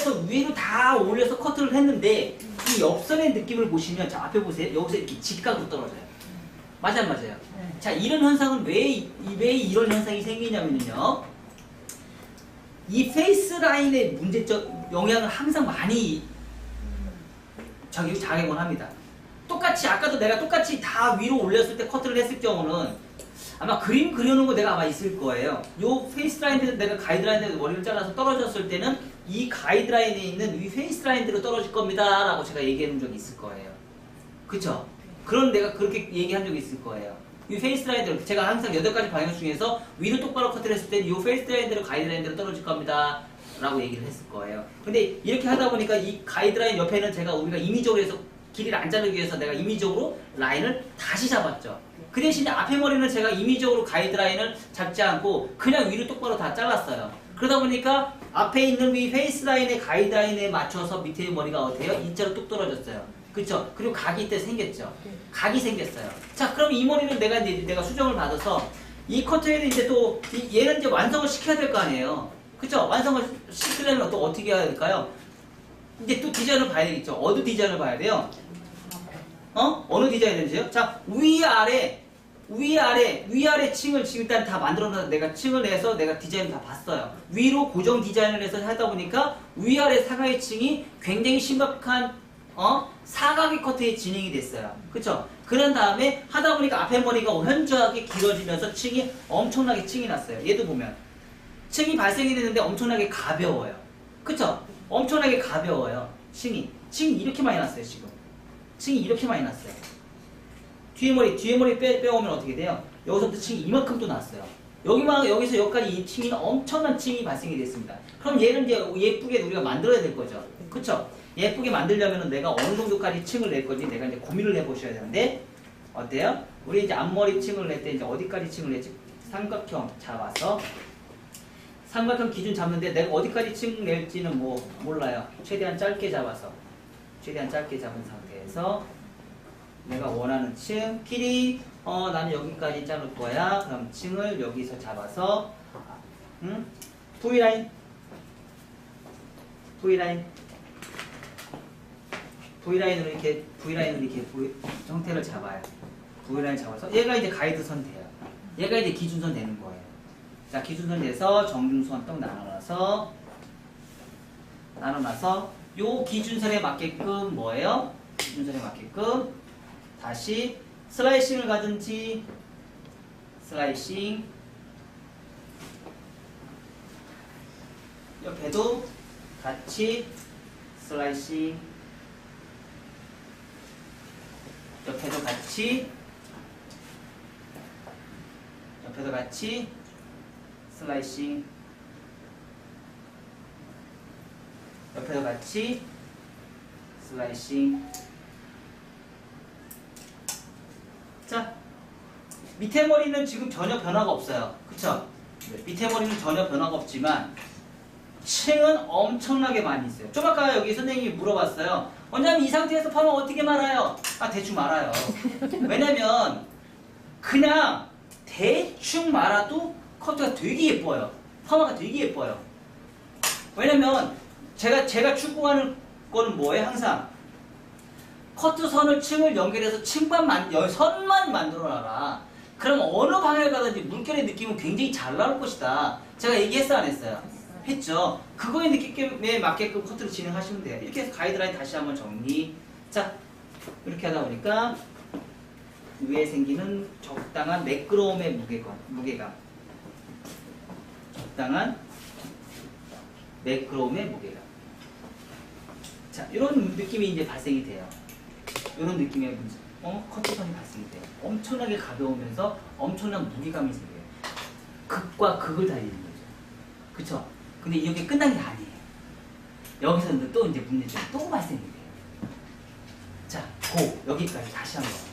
해서 위로 다 올려서 커트를 했는데 이 옆선의 느낌을 보시면 자 앞에 보세요. 여기서 이렇게 직각으로 떨어져요. 맞아요, 맞아요. 네. 자 이런 현상은 왜, 이- 왜 이런 현상이 생기냐면요. 이 페이스 라인의 문제점 영향을 항상 많이 저기 작용을 합니다. 똑같이 아까도 내가 똑같이 다 위로 올렸을 때 커트를 했을 경우는 아마 그림 그려놓은 거 내가 아마 있을 거예요. 요 페이스 라인대로 내가 가이드라인대로 머리를 잘라서 떨어졌을 때는 이 가이드라인에 있는 이 페이스 라인대로 떨어질 겁니다. 라고 제가 놓은 적이 있을 거예요. 그쵸? 그런 내가 그렇게 얘기한 적이 있을 거예요. 이 페이스 라인대로 제가 항상 여덟 가지 방향 중에서 위로 똑바로 커트를 했을 때는 이 페이스 라인대로 가이드라인대로 떨어질 겁니다. 라고 얘기를 했을 거예요. 근데 이렇게 하다 보니까 이 가이드라인 옆에는 제가 우리가 임의적으로 해서 길이를 안 자르기 위해서 내가 임의적으로 라인을 다시 잡았죠. 그 대신에 앞에 머리는 제가 임의적으로 가이드라인을 잡지 않고 그냥 위로 똑바로 다 잘랐어요. 그러다 보니까 앞에 있는 이 페이스 라인의 가이드라인에 맞춰서 밑에 머리가 어때요? 이자로 뚝 떨어졌어요. 그쵸? 그리고 각이 이때 생겼죠. 각이 생겼어요. 자, 그럼 이 머리는 내가 이제 내가 수정을 받아서 이 커트에는 이제 또 이- 얘는 이제 완성을 시켜야 될 거 아니에요. 그쵸? 완성을 시키려면 또 어떻게 해야 될까요? 이제 또 디자인을 봐야 되겠죠. 어느 디자인을 봐야 돼요? 어? 어느 디자인인지요? 자, 위아래, 위아래, 위아래 층을 지금 일단 다 만들어놔서 내가 층을 내서 내가 디자인을 다 봤어요. 위로 고정 디자인을 해서 하다 보니까 위아래 사각의 층이 굉장히 심각한, 어? 사각의 커트에 진행이 됐어요. 그쵸? 그런 다음에 하다 보니까 앞에 머리가 현저하게 길어지면서 층이 엄청나게 층이 났어요. 얘도 보면. 층이 발생이 되는데 엄청나게 가벼워요. 그쵸? 엄청나게 가벼워요. 층이. 층이 이렇게 많이 났어요, 지금. 층이 이렇게 많이 났어요. 뒤에 머리, 뒤에 머리 빼, 빼오면 어떻게 돼요? 여기서부터 층이 이만큼 또 났어요. 여기만, 여기서 여기까지 이 층이 엄청난 층이 발생이 됐습니다. 그럼 얘는 이제 예쁘게 우리가 만들어야 될 거죠. 그쵸? 예쁘게 만들려면 내가 어느 정도까지 층을 낼 건지 내가 이제 고민을 해보셔야 되는데, 어때요? 우리 이제 앞머리 층을 낼 때 이제 어디까지 층을 낼지 삼각형 잡아서 삼각형 기준 잡는데 내가 어디까지 층 낼지는 뭐 몰라요. 최대한 짧게 잡아서 최대한 짧게 잡은 상태에서 내가 원하는 층 길이 어 나는 여기까지 자를 거야. 그럼 층을 여기서 잡아서 응? V라인 V라인 V라인으로 이렇게 V라인으로 이렇게 V 형태를 잡아요. V라인 잡아서 얘가 이제 가이드선 돼요. 얘가 이제 기준선 되는 거예요. 자, 기준선 내서 정중선 떡 나눠놔서 나눠놔서 요 기준선에 맞게끔 뭐예요? 기준선에 맞게끔 다시 슬라이싱을 가든지 슬라이싱 옆에도 같이 슬라이싱 옆에도 같이 옆에도 같이 슬라이싱. 옆에도 같이 슬라이싱. 자 밑에 머리는 지금 전혀 변화가 없어요. 그쵸? 네, 밑에 머리는 전혀 변화가 없지만 층은 엄청나게 많이 있어요. 좀 아까 여기 선생님이 물어봤어요. 원장님 이 상태에서 파마 어떻게 말아요? 아 대충 말아요. 왜냐면 그냥 대충 말아도 커트가 되게 예뻐요. 파마가 되게 예뻐요. 왜냐면 제가 제가 추구하는 거는 뭐예요? 항상 커트 선을 층을 연결해서 층만 만 여- 선만 만들어놔라. 그럼 어느 방향을 가든지 물결의 느낌은 굉장히 잘 나올 것이다. 제가 얘기했어 안 했어요? 했죠. 그거에 느낌에 맞게끔 커트를 진행하시면 돼요. 이렇게 해서 가이드라인 다시 한번 정리. 자 이렇게 하다 보니까 위에 생기는 적당한 매끄러움의 무게감, 무게감. 적당한 매끄러움의 무게감. 자, 이런 느낌이 이제 발생이 돼요. 이런 느낌의 문제. 어, 커트선이 발생이 돼요. 엄청나게 가벼우면서 엄청난 무게감이 생겨요. 극과 극을 달리는 거죠. 그쵸? 근데 이게 끝난 게 아니에요. 여기서는 또 이제 문제점이 또 발생이 돼요. 자, 고 여기까지 다시 한 번.